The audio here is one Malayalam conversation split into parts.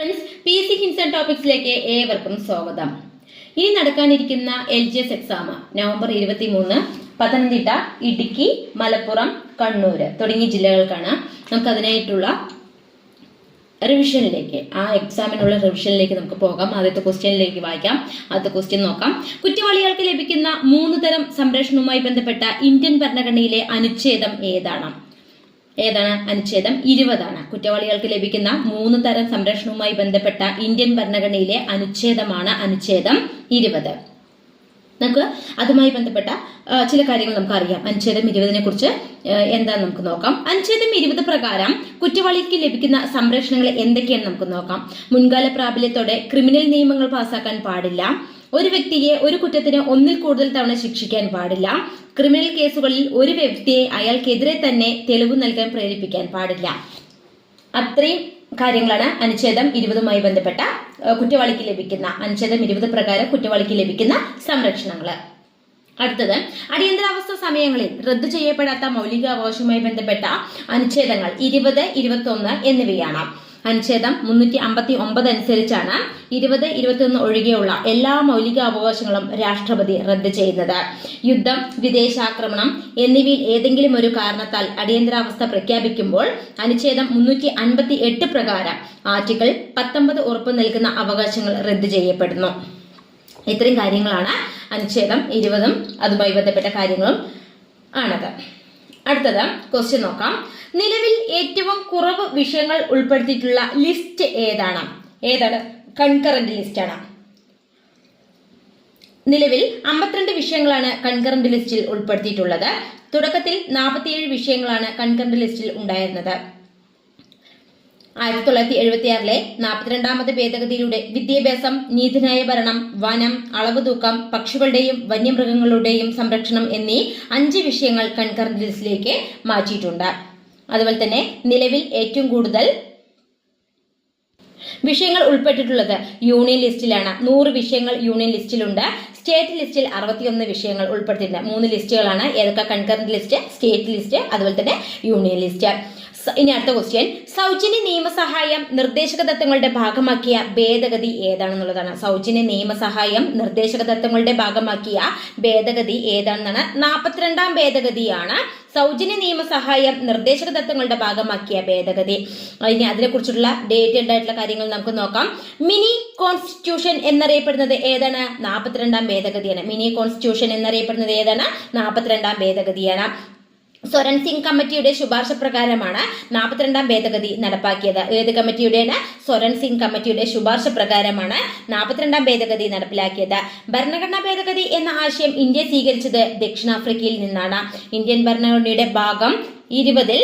ഫ്രണ്ട്സ് പി സി ഹിൻസൺ ടോപ്പിക്സിലേക്ക് ഏവർക്കും സ്വാഗതം. ഇനി നടക്കാനിരിക്കുന്ന L G S exam November ഇരുപത്തി മൂന്ന് പത്തനംതിട്ട ഇടുക്കി മലപ്പുറം കണ്ണൂർ തുടങ്ങിയ ജില്ലകൾക്കാണ് നമുക്ക് അതിനായിട്ടുള്ള റിവിഷനിലേക്ക് ആ എക്സാമിനുള്ള റിവിഷനിലേക്ക് നമുക്ക് പോകാം. ആദ്യത്തെ ക്വസ്റ്റ്യനിലേക്ക് വായിക്കാം. ആദ്യത്തെ ക്വസ്റ്റ്യൻ നോക്കാം. കുറ്റവാളികൾക്ക് ലഭിക്കുന്ന മൂന്ന് തരം സംരക്ഷണവുമായി ബന്ധപ്പെട്ട ഇന്ത്യൻ ഭരണഘടനയിലെ അനുച്ഛേദം ഏതാണ്? ഏതാണ്? അനുച്ഛേദം ഇരുപതാണ്. കുറ്റവാളികൾക്ക് ലഭിക്കുന്ന മൂന്ന് തരം സംരക്ഷണവുമായി ബന്ധപ്പെട്ട ഇന്ത്യൻ ഭരണഘടനയിലെ അനുച്ഛേദമാണ് അനുച്ഛേദം ഇരുപത്. നമുക്ക് അതുമായി ബന്ധപ്പെട്ട ചില കാര്യങ്ങൾ നമുക്ക് അറിയാം അനുച്ഛേദം ഇരുപതിനെ കുറിച്ച് എന്താന്ന് നമുക്ക് നോക്കാം. അനുച്ഛേദം ഇരുപത് പ്രകാരം കുറ്റവാളിക്ക് ലഭിക്കുന്ന സംരക്ഷണങ്ങൾ എന്തൊക്കെയാണ് നമുക്ക് നോക്കാം. മുൻകാല പ്രാബല്യത്തോടെ ക്രിമിനൽ നിയമങ്ങൾ പാസാക്കാൻ പാടില്ല. ഒരു വ്യക്തിയെ ഒരു കുറ്റത്തിന് ഒന്നിൽ കൂടുതൽ തവണ ശിക്ഷിക്കാൻ പാടില്ല. ക്രിമിനൽ കേസുകളിൽ ഒരു വ്യക്തിയെ അയാൾക്കെതിരെ തന്നെ തെളിവ് നൽകാൻ പ്രേരിപ്പിക്കാൻ പാടില്ല. അത്രയും കാര്യങ്ങളാണ് അനുച്ഛേദം ഇരുപതുമായി ബന്ധപ്പെട്ട കുറ്റവാളിക്ക് ലഭിക്കുന്ന അനുച്ഛേദം ഇരുപത് പ്രകാരം കുറ്റവാളിക്ക് ലഭിക്കുന്ന സംരക്ഷണങ്ങൾ അടുത്തത് അടിയന്തരാവസ്ഥ സമയങ്ങളിൽ റദ്ദു ചെയ്യപ്പെടാത്ത മൗലികാവകാശവുമായി ബന്ധപ്പെട്ട അനുച്ഛേദങ്ങൾ ഇരുപത് ഇരുപത്തി ഒന്ന് എന്നിവയാണ്. അനുച്ഛേദം മുന്നൂറ്റി അമ്പത്തി ഒമ്പത് അനുസരിച്ചാണ് ഇരുപത് ഇരുപത്തിയൊന്ന് ഒഴികെയുള്ള എല്ലാ മൗലിക അവകാശങ്ങളും രാഷ്ട്രപതി റദ്ദ് ചെയ്യുന്നത്. യുദ്ധം വിദേശാക്രമണം എന്നിവയിൽ ഏതെങ്കിലും ഒരു കാരണത്താൽ അടിയന്തരാവസ്ഥ പ്രഖ്യാപിക്കുമ്പോൾ അനുച്ഛേദം മുന്നൂറ്റി അൻപത്തി എട്ട് പ്രകാരം ആർട്ടിക്കിൾ പത്തൊമ്പത് ഉറപ്പ് നൽകുന്ന അവകാശങ്ങൾ റദ്ദ് ചെയ്യപ്പെടുന്നു. ഇത്രയും കാര്യങ്ങളാണ് അനുച്ഛേദം ഇരുപതും അതുമായി ബന്ധപ്പെട്ട കാര്യങ്ങളും ആണത്. അടുത്തത് ക്വസ്റ്റ്യൻ നോക്കാം. നിലവിൽ ഏറ്റവും കുറവ് വിഷയങ്ങൾ ഉൾപ്പെടുത്തിയിട്ടുള്ള ലിസ്റ്റ് ഏതാണ്? ഏതാണ്? കൺകറന്റ് ലിസ്റ്റ് ആണ്. നിലവിൽ അമ്പത്തിരണ്ട് വിഷയങ്ങളാണ് കൺകറന്റ് ലിസ്റ്റിൽ ഉൾപ്പെടുത്തിയിട്ടുള്ളത്. തുടക്കത്തിൽ നാൽപ്പത്തിയേഴ് വിഷയങ്ങളാണ് കൺകറന്റ് ലിസ്റ്റിൽ ഉണ്ടായിരുന്നത്. ആയിരത്തി തൊള്ളായിരത്തി എഴുപത്തിയാറിലെ നാൽപ്പത്തിരണ്ടാമത് ഭേദഗതിയിലൂടെ വിദ്യാഭ്യാസം നീതിന്യായ ഭരണം വനം അളവ് തൂക്കം പക്ഷികളുടെയും വന്യമൃഗങ്ങളുടെയും സംരക്ഷണം എന്നീ അഞ്ച് വിഷയങ്ങൾ കൺകറന്റ് ലിസ്റ്റിലേക്ക് മാറ്റിയിട്ടുണ്ട്. അതുപോലെ തന്നെ നിലവിൽ ഏറ്റവും കൂടുതൽ വിഷയങ്ങൾ ഉൾപ്പെട്ടിട്ടുള്ളത് യൂണിയൻ ലിസ്റ്റിലാണ്. നൂറ് വിഷയങ്ങൾ യൂണിയൻ ലിസ്റ്റിലുണ്ട്. സ്റ്റേറ്റ് ലിസ്റ്റിൽ അറുപത്തിയൊന്ന് വിഷയങ്ങൾ ഉൾപ്പെടുത്തിയിട്ടുണ്ട്. മൂന്ന് ലിസ്റ്റുകളാണ്. ഏതൊക്കെ കൺകറന്റ് ലിസ്റ്റ്? സ്റ്റേറ്റ് ലിസ്റ്റ് അതുപോലെ തന്നെ യൂണിയൻ ലിസ്റ്റ്. ഇനി അടുത്ത ക്വസ്റ്റ്യൻ സൗജന്യ നിയമസഹായം നിർദ്ദേശക തത്വങ്ങളുടെ ഭാഗമാക്കിയ ഭേദഗതി ഏതാണെന്നുള്ളതാണ്. സൗജന്യ നിയമസഹായം നിർദ്ദേശക തത്വങ്ങളുടെ ഭാഗമാക്കിയ ഭേദഗതി ഏതാണെന്നാണ് നാൽപ്പത്തിരണ്ടാം ഭേദഗതിയാണ്. സൗജന്യ നിയമസഹായം നിർദ്ദേശക തത്വങ്ങളുടെ ഭാഗമാക്കിയ ഭേദഗതി. ഇനി അതിനെക്കുറിച്ചുള്ള ഡീറ്റെയിൽഡ് ആയിട്ടുള്ള കാര്യങ്ങൾ നമുക്ക് നോക്കാം. മിനി കോൺസ്റ്റിറ്റ്യൂഷൻ എന്നറിയപ്പെടുന്നത് ഏതാണ്? നാൽപ്പത്തിരണ്ടാം ഭേദഗതിയാണ്. മിനി കോൺസ്റ്റിറ്റ്യൂഷൻ എന്നറിയപ്പെടുന്നത് ഏതാണ്? നാൽപ്പത്തിരണ്ടാം ഭേദഗതിയാണ്. സ്വരൺ സിംഗ് കമ്മിറ്റിയുടെ ശുപാർശ പ്രകാരമാണ് നാൽപ്പത്തിരണ്ടാം ഭേദഗതി നടപ്പാക്കിയത്. ഏത് കമ്മിറ്റിയുടെയാണ് സ്വരൺ സിംഗ് കമ്മിറ്റിയുടെ ശുപാർശ പ്രകാരമാണ് നാൽപ്പത്തിരണ്ടാം ഭേദഗതി നടപ്പിലാക്കിയത്. ഭരണഘടനാ ഭേദഗതി എന്ന ആശയം ഇന്ത്യ സ്വീകരിച്ചത് ദക്ഷിണാഫ്രിക്കയിൽ നിന്നാണ്. ഇന്ത്യൻ ഭരണഘടനയുടെ ഭാഗം ഇരുപതിൽ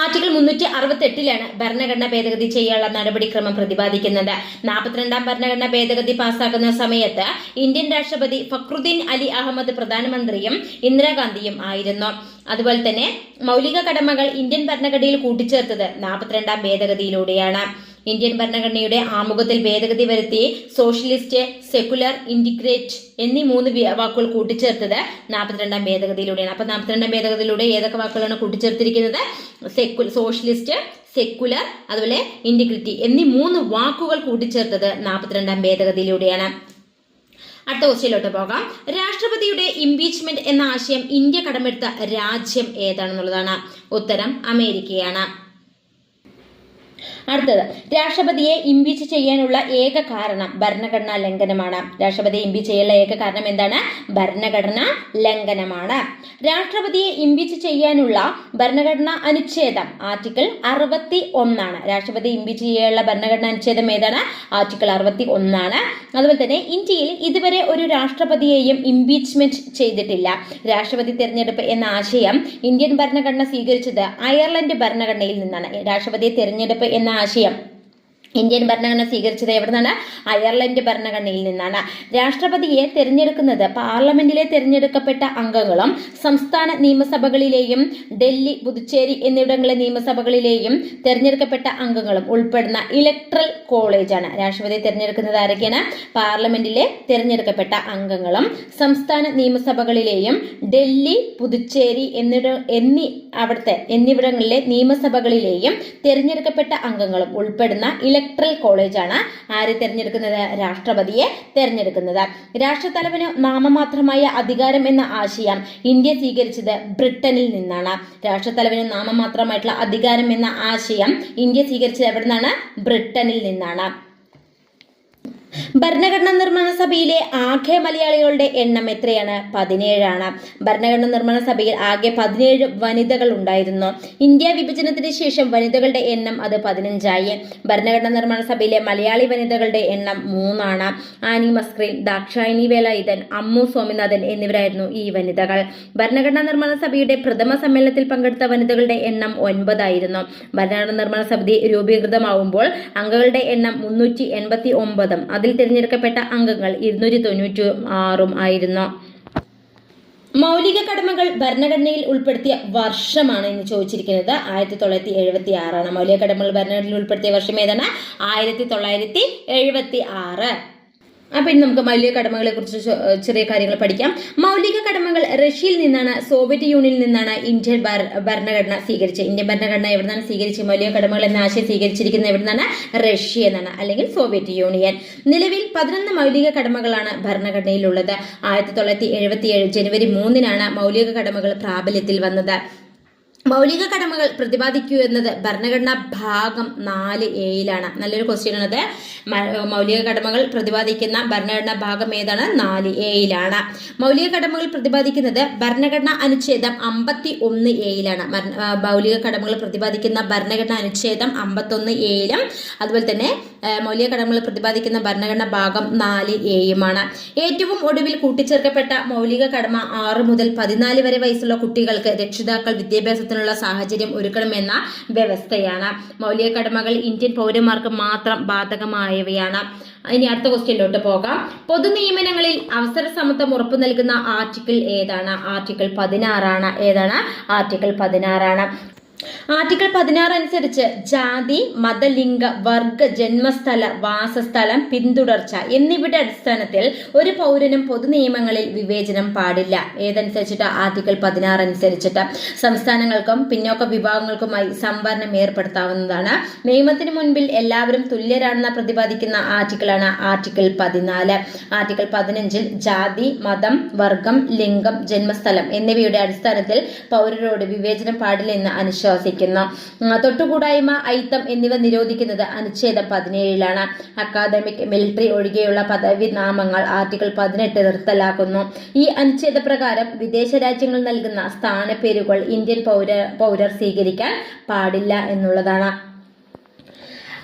ആർട്ടിക്കിൾ മുന്നൂറ്റി അറുപത്തി എട്ടിലാണ് ഭരണഘടനാ ഭേദഗതി ചെയ്യാനുള്ള നടപടിക്രമം പ്രതിപാദിക്കുന്നത്. നാൽപ്പത്തിരണ്ടാം ഭരണഘടനാ ഭേദഗതി പാസാക്കുന്ന സമയത്ത് ഇന്ത്യൻ രാഷ്ട്രപതി ഫക്രുദ്ദീൻ അലി അഹമ്മദ് പ്രധാനമന്ത്രിയും ഇന്ദിരാഗാന്ധിയും ആയിരുന്നു. അതുപോലെ തന്നെ മൗലിക കടമകൾ ഇന്ത്യൻ ഭരണഘടനയിൽ കൂട്ടിച്ചേർത്തത് നാൽപ്പത്തിരണ്ടാം ഭേദഗതിയിലൂടെയാണ്. ഇന്ത്യൻ ഭരണഘടനയുടെ ആമുഖത്തിൽ ഭേദഗതി വരുത്തി സോഷ്യലിസ്റ്റ് സെക്കുലർ ഇൻഡിഗ്രേറ്റ് എന്നീ മൂന്ന് വാക്കുകൾ കൂട്ടിച്ചേർത്തത് നാൽപ്പത്തിരണ്ടാം ഭേദഗതിയിലൂടെയാണ്. അപ്പൊ നാൽപ്പത്തിരണ്ടാം ഭേദഗതിയിലൂടെ ഏതൊക്കെ വാക്കുകളാണ് കൂട്ടിച്ചേർത്തിരിക്കുന്നത്? സെക്കു സോഷ്യലിസ്റ്റ് സെക്കുലർ അതുപോലെ ഇൻഡിഗ്രിറ്റി എന്നീ മൂന്ന് വാക്കുകൾ കൂട്ടിച്ചേർത്തത് നാൽപ്പത്തിരണ്ടാം ഭേദഗതിയിലൂടെയാണ്. അടുത്ത ക്വസ്റ്റ്യനിലോട്ട് പോകാം. രാഷ്ട്രപതിയുടെ ഇംപീച്ച്മെന്റ് എന്ന ആശയം ഇന്ത്യ കടമെടുത്ത രാജ്യം ഏതാണെന്നുള്ളതാണ് ഉത്തരം അമേരിക്കയാണ്. അടുത്തത് രാഷ്ട്രപതിയെ ഇംപീച്ച് ചെയ്യാനുള്ള ഏക കാരണം ഭരണഘടനാ ലംഘനമാണ്. രാഷ്ട്രപതിയെ ഇംപീച്ച് ചെയ്യാനുള്ള ഏക കാരണം എന്താണ്? ഭരണഘടനാ ലംഘനമാണ്. രാഷ്ട്രപതിയെ ഇംപീച്ച് ചെയ്യാനുള്ള ഭരണഘടനാ അനുച്ഛേദം ആർട്ടിക്കിൾ അറുപത്തി ഒന്നാണ് രാഷ്ട്രപതി ഇംപീച്ച് ചെയ്യാനുള്ള ഭരണഘടനാ അനുച്ഛേദം ഏതാണ്? ആർട്ടിക്കിൾ അറുപത്തി ഒന്നാണ് അതുപോലെ തന്നെ ഇന്ത്യയിൽ ഇതുവരെ ഒരു രാഷ്ട്രപതിയെയും ഇംപീച്ച്മെന്റ് ചെയ്തിട്ടില്ല. രാഷ്ട്രപതി തിരഞ്ഞെടുപ്പ് എന്ന ആശയം ഇന്ത്യൻ ഭരണഘടന സ്വീകരിച്ചത് അയർലൻഡ് ഭരണഘടനയിൽ നിന്നാണ്. രാഷ്ട്രപതി തെരഞ്ഞെടുപ്പ് എന്ന ആശയം. ഇന്ത്യൻ ഭരണഘടന സ്വീകരിച്ചത് എവിടെ നിന്നാണ് അയർലൻഡ് ഭരണഘടനയിൽ നിന്നാണ്. രാഷ്ട്രപതിയെ തിരഞ്ഞെടുക്കുന്നത് പാർലമെന്റിലെ തിരഞ്ഞെടുക്കപ്പെട്ട അംഗങ്ങളും സംസ്ഥാന നിയമസഭകളിലെയും ഡൽഹി പുതുച്ചേരി എന്നിവിടങ്ങളിലെ നിയമസഭകളിലെയും തിരഞ്ഞെടുക്കപ്പെട്ട അംഗങ്ങളും ഉൾപ്പെടുന്ന ഇലക്ട്രൽ കോളേജാണ്. രാഷ്ട്രപതിയെ തിരഞ്ഞെടുക്കുന്നത് ആരൊക്കെയാണ്? പാർലമെന്റിലെ തിരഞ്ഞെടുക്കപ്പെട്ട അംഗങ്ങളും സംസ്ഥാന നിയമസഭകളിലെയും ഡൽഹി പുതുച്ചേരി എന്നിട എന്നീ അവിടുത്തെ എന്നിവിടങ്ങളിലെ നിയമസഭകളിലെയും തിരഞ്ഞെടുക്കപ്പെട്ട അംഗങ്ങളും ഉൾപ്പെടുന്ന ഇലക്ട്രൽ ഇലക്ട്രൽ കോളേജാണ് ആര് തിരഞ്ഞെടുക്കുന്നത്? രാഷ്ട്രപതിയെ തിരഞ്ഞെടുക്കുന്നത്. രാഷ്ട്രത്തലവന് നാമമാത്രമായ അധികാരം എന്ന ആശയം ഇന്ത്യ സ്വീകരിച്ചത് ബ്രിട്ടനിൽ നിന്നാണ്. രാഷ്ട്രത്തലവന് നാമമാത്രമായിട്ടുള്ള അധികാരം എന്ന ആശയം ഇന്ത്യ സ്വീകരിച്ചത് എവിടെ നിന്നാണ് ബ്രിട്ടനിൽ നിന്നാണ്. ഭരണഘടനാ നിർമ്മാണ സഭയിലെ ആകെ മലയാളികളുടെ എണ്ണം എത്രയാണ്? പതിനേഴാണ്. ഭരണഘടനാ നിർമ്മാണ സഭയിൽ ആകെ പതിനേഴ് വനിതകൾ ഉണ്ടായിരുന്നു. ഇന്ത്യ വിഭജനത്തിന് ശേഷം വനിതകളുടെ എണ്ണം അത് പതിനഞ്ചായി. ഭരണഘടനാ നിർമ്മാണ സഭയിലെ മലയാളി വനിതകളുടെ എണ്ണം മൂന്നാണ്. ആനി മസ്ക്രീൻ ദാക്ഷായണി വേലായുധൻ അമ്മു സ്വാമിനാഥൻ എന്നിവരായിരുന്നു ഈ വനിതകൾ. ഭരണഘടനാ നിർമ്മാണ സഭയുടെ പ്രഥമ സമ്മേളനത്തിൽ പങ്കെടുത്ത വനിതകളുടെ എണ്ണം ഒൻപതായിരുന്നു. ഭരണഘടനാ നിർമ്മാണ സമിതി രൂപീകൃതമാവുമ്പോൾ അംഗങ്ങളുടെ എണ്ണം മുന്നൂറ്റി എൺപത്തി ഒമ്പതും അതിൽ തിരഞ്ഞെടുക്കപ്പെട്ട അംഗങ്ങൾ ഇരുന്നൂറ്റി തൊണ്ണൂറ്റി ആറും ആയിരുന്നു. മൗലിക കടമകൾ ഭരണഘടനയിൽ ഉൾപ്പെടുത്തിയ വർഷമാണ് ഇന്ന് ചോദിച്ചിരിക്കുന്നത്. ആയിരത്തി തൊള്ളായിരത്തി എഴുപത്തി ആറാണ് മൗലിക കടമകൾ ഭരണഘടനയിൽ ഉൾപ്പെടുത്തിയ വർഷം ഏതാണ്? ആയിരത്തി തൊള്ളായിരത്തി എഴുപത്തി ആറ് അപ്പം ഇനി നമുക്ക് മൗലിക കടമകളെ കുറിച്ച് ചെറിയ കാര്യങ്ങൾ പഠിക്കാം. മൗലിക കടമകൾ റഷ്യയിൽ നിന്നാണ് സോവിയറ്റ് യൂണിയനിൽ നിന്നാണ് ഇന്ത്യൻ ഭരണഘടന സ്വീകരിച്ചത്. ഇന്ത്യൻ ഭരണഘടന എവിടെ നിന്നാണ് സ്വീകരിച്ചത്? മൗലിക കടമകൾ എന്ന ആശയം സ്വീകരിച്ചിരിക്കുന്നത് എവിടെ നിന്നാണ് റഷ്യ എന്നാണ് അല്ലെങ്കിൽ സോവിയറ്റ് യൂണിയൻ. നിലവിൽ പതിനൊന്ന് മൗലിക കടമകളാണ് ഭരണഘടനയിലുള്ളത്. ആയിരത്തി തൊള്ളായിരത്തി എഴുപത്തി ഏഴ് ജനുവരി മൂന്നിനാണ് മൗലിക കടമകൾ പ്രാബല്യത്തിൽ വന്നത്. മൗലിക കടമകൾ പ്രതിപാദിക്കൂ എന്നത് ഭരണഘടനാ ഭാഗം നാല് എയിലാണ് നല്ലൊരു ക്വസ്റ്റ്യൻ ആണത്. മൗലിക കടമകൾ പ്രതിപാദിക്കുന്ന ഭരണഘടനാ ഭാഗം ഏതാണ്? നാല് എയിലാണ് മൗലിക കടമകൾ പ്രതിപാദിക്കുന്നത് ഭരണഘടനാ അനുച്ഛേദം അമ്പത്തി ഒന്ന് എയിലാണ് മൗലിക കടമകൾ പ്രതിപാദിക്കുന്ന ഭരണഘടനാ അനുച്ഛേദം അമ്പത്തൊന്ന് എയിലും അതുപോലെ തന്നെ മൗലിക കടമകൾ പ്രതിപാദിക്കുന്ന ഭരണഘടനാ ഭാഗം നാല് എയുമാണ് ഏറ്റവും ഒടുവിൽ കൂട്ടിച്ചേർക്കപ്പെട്ട മൗലിക കടമ ആറ് മുതൽ പതിനാല് വരെ വയസ്സുള്ള കുട്ടികൾക്ക് രക്ഷിതാക്കൾ വിദ്യാഭ്യാസത്തിനുള്ള സാഹചര്യം ഒരുക്കണമെന്ന വ്യവസ്ഥയാണ്. മൗലിക കടമകൾ ഇന്ത്യൻ പൗരന്മാർക്ക് മാത്രം ബാധകമായവയാണ്. ഇനി അടുത്ത ക്വസ്റ്റ്യനിലോട്ട് പോകാം. പൊതു നിയമനങ്ങളിൽ അവസര സമത്വം ഉറപ്പു നൽകുന്ന ആർട്ടിക്കിൾ ഏതാണ്? ആർട്ടിക്കിൾ പതിനാറാണ്. ഏതാണ്? ആർട്ടിക്കിൾ പതിനാറാണ്. ആർട്ടിക്കിൾ പതിനാറ് അനുസരിച്ച് ജാതി മതലിംഗ വർഗ ജന്മസ്ഥല വാസസ്ഥലം പിന്തുടർച്ച എന്നിവയുടെ അടിസ്ഥാനത്തിൽ ഒരു പൗരനും പൊതു നിയമങ്ങളിൽ വിവേചനം പാടില്ല. ഏതനുസരിച്ചിട്ട് ആർട്ടിക്കിൾ പതിനാറ് അനുസരിച്ചിട്ട് സംസ്ഥാനങ്ങൾക്കും പിന്നോക്ക വിഭാഗങ്ങൾക്കുമായി സംവരണം ഏർപ്പെടുത്താവുന്നതാണ്. നിയമത്തിന് മുൻപിൽ എല്ലാവരും തുല്യരാണെന്ന് പ്രതിപാദിക്കുന്ന ആർട്ടിക്കിളാണ് ആർട്ടിക്കിൾ പതിനാല്. ആർട്ടിക്കിൾ പതിനഞ്ചിൽ ജാതി മതം വർഗം ലിംഗം ജന്മസ്ഥലം എന്നിവയുടെ അടിസ്ഥാനത്തിൽ പൗരരോട് വിവേചനം പാടില്ല എന്ന് അനുശാസിക്കുന്നു ഉം, തൊട്ടുകൂടായ്മ ഐത്തം എന്നിവ നിരോധിക്കുന്നത് അനുച്ഛേദം പതിനേഴിലാണ്. അക്കാദമിക് മിലിറ്ററി ഒഴികെയുള്ള പദവി നാമങ്ങൾ ആർട്ടിക്കിൾ പതിനെട്ട് നിർത്തലാക്കുന്നു. ഈ അനുച്ഛേദ പ്രകാരം വിദേശ രാജ്യങ്ങൾ നൽകുന്ന സ്ഥാനപ്പേരുകൾ ഇന്ത്യൻ പൗര പൗരർ സ്വീകരിക്കാൻ പാടില്ല എന്നുള്ളതാണ്.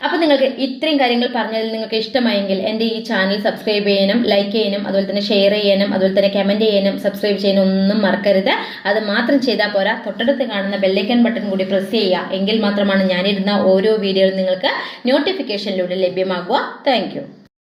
അപ്പൊ നിങ്ങൾക്ക് ഇത്രയും കാര്യങ്ങൾ പറഞ്ഞതിൽ നിങ്ങൾക്ക് ഇഷ്ടമായെങ്കിൽ എന്റെ ഈ ചാനൽ സബ്സ്ക്രൈബ് ചെയ്യാനും ലൈക്ക് ചെയ്യാനും അതുപോലെ തന്നെ ഷെയർ ചെയ്യാനും അതുപോലെ തന്നെ കമന്റ് ചെയ്യാനും സബ്സ്ക്രൈബ് ചെയ്യാനും ഒന്നും മറക്കരുത്. അത് മാത്രം ചെയ്താൽ പോരാ. തൊട്ടടുത്ത് കാണുന്ന ബെല്ലൈക്കൻ ബട്ടൺ കൂടി പ്രസ് ചെയ്യുക. എങ്കിൽ മാത്രമാണ് ഞാനിരുന്ന ഓരോ വീഡിയോയിലും നിങ്ങൾക്ക് നോട്ടിഫിക്കേഷനിലൂടെ ലഭ്യമാകുക. താങ്ക്